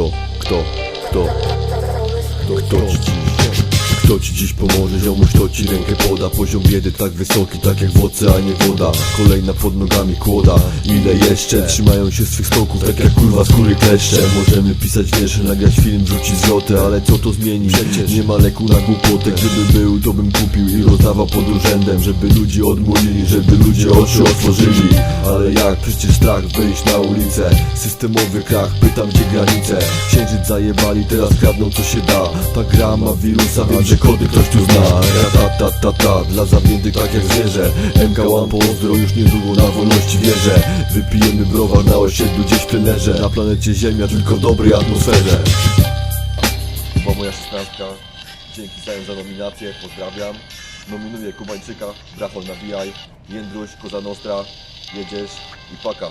Kto, kto, kto, kto, kto ci dziś pomoże, ziomuś kto ci rękę poda? Poziom biedy tak wysoki, tak jak w oceanie woda. Kolejna pod nogami kłoda, ile jeszcze? Trzymają się swych stoków, tak jak kurwa skóry kleszcze. Możemy pisać wiersze, nagrać film, rzucić zwroty Ale co to zmieni? Przecież. Nie ma leku na głupotę Gdyby był, to bym kupił i rozdawał pod urzędem Żeby ludzi odmłodili, żeby ludzie oczy otworzyli. Ale jak? Przecież strach wyjść na ulicę. Systemowy krach, pytam gdzie granice. Księżyc zajebali, teraz kradną co się da. Ta gra ma wirusa, wiem, że kody ktoś tu zna. Ta ta ta ta, dla zawiniętych tak jak zwierzę. MK1 pozdro, już niedługo na wolności wierzę. Wypijemy browar na osiedlu gdzieś plenerze. Na planecie Ziemia, tylko w dobrej atmosferze. Była moja szesnastka Dzięki za nominację, pozdrawiam. Nominuję Kubańczyka, Brachol nabijaj Jędruś, Koza Nostra Jedziesz i paka